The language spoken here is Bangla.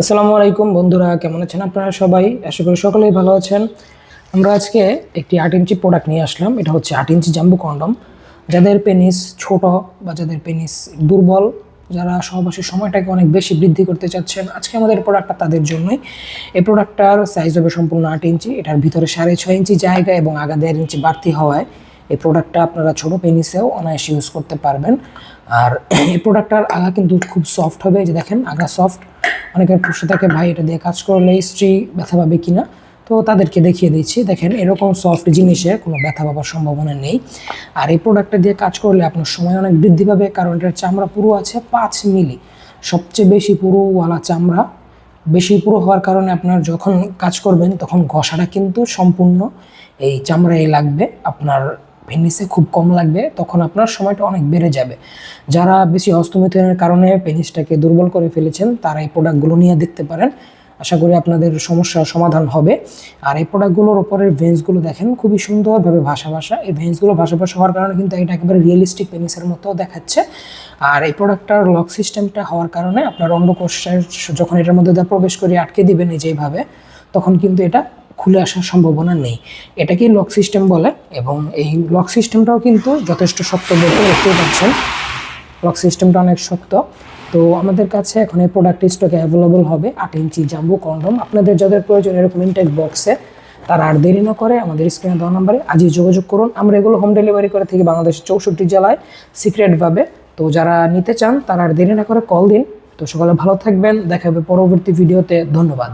আসসালামু আলাইকুম বন্ধুরা, কেমন আছেন আপনারা সবাই? আশা করি সকলেই ভালো আছেন। আমরা আজকে একটি আট ইঞ্চি প্রোডাক্ট নিয়ে আসলাম, এটা হচ্ছে আট ইঞ্চি জাম্বু কন্ডম যাদের পেনিস ছোট বা যাদের পেনিস দুর্বল, যারা সহবাসের সময়টাকে অনেক বেশি বৃদ্ধি করতে চাচ্ছেন, আজকে আমাদের প্রোডাক্টটা তাদের জন্যই। এই প্রোডাক্টটার সাইজ হবে সম্পূর্ণ আট ইঞ্চি, এটার ভিতরে সাড়ে ছয় ইঞ্চি জায়গা এবং আগা দেড় ইঞ্চি বাড়তি হওয়ায় এই প্রোডাক্টটা আপনারা ছোট পেনিসেও অনায়াসে ইউজ করতে পারবেন। আর এই প্রোডাক্টটার আগা কিন্তু খুব সফট হবে যে দেখেন, আগা সফট অনেকের প্রশ্ন থাকে, ভাই, এটা দিয়ে কাজ করলে স্ত্রী ব্যথা পাবে কি না তো তাদেরকে দেখিয়ে দিচ্ছি। দেখেন, এরকম সফট জিনিসে কোনো ব্যথা পাবার সম্ভাবনা নেই। আর এই প্রোডাক্টটা দিয়ে কাজ করলে আপনার সময় অনেক বৃদ্ধি পাবে, কারণ এটার চামড়া পুরো আছে পাঁচ মিলি। সবচেয়ে বেশি পুরোওয়ালা চামড়া, বেশি পুরো হওয়ার কারণে আপনার যখন কাজ করবেন, তখন ঘষাটা কিন্তু সম্পূর্ণ এই চামড়ায় লাগবে। আপনার পেনিসে খুব কম লাগবে, তখন আপনার সময়টা অনেক বেড়ে যাবে। যারা বেশি হস্তমিথনের কারণে পেনিসটাকে দুর্বল করে ফেলেছেন, তারা এই প্রোডাক্টগুলো নিয়ে দেখতে পারেন। আশা করি আপনাদের সমস্যার সমাধান হবে। আর এই প্রোডাক্টগুলোর ওপরের ভেন্সগুলো দেখেন, খুবই সুন্দরভাবে ভাষা ভাষা এই ভেন্সগুলো ভাষা ভাষা হওয়ার কারণে কিন্তু এটা একেবারে রিয়েলিস্টিক পেনিসের মতো দেখাচ্ছে। আর এই প্রোডাক্টটার লক সিস্টেমটা হওয়ার কারণে আপনার অন্ডকোষের যখন এটার মধ্যে প্রবেশ করে, আটকে দিবেন যেভাবে তখন কিন্তু এটা খুলে আসার সম্ভাবনা নেই। এটাকেই লক সিস্টেম বলে? এবং এই লক সিস্টেমটাও কিন্তু যথেষ্ট শক্ত বলতে দেখতেই পাচ্ছেন। লক সিস্টেমটা অনেক শক্ত। তো আমাদের কাছে এখন এই প্রোডাক্ট স্টকে অ্যাভেলেবল হবে। আট ইঞ্চি জাম্বু কন্ডম আপনাদের যাদের প্রয়োজন এরকম ইনটেক বক্সে তারা আর দেরি না করে আমাদের স্ক্রিনে দেওয়া নাম্বারে আজই যোগাযোগ করুন। আমরা এগুলো হোম ডেলিভারি করে থাকি বাংলাদেশের চৌষট্টি জেলায় সিক্রেটভাবে তো যারা নিতে চান, তারা আর দেরি না করে কল দিন। তো সকালে ভালো থাকবেন। দেখা হবে পরবর্তী ভিডিওতে ধন্যবাদ।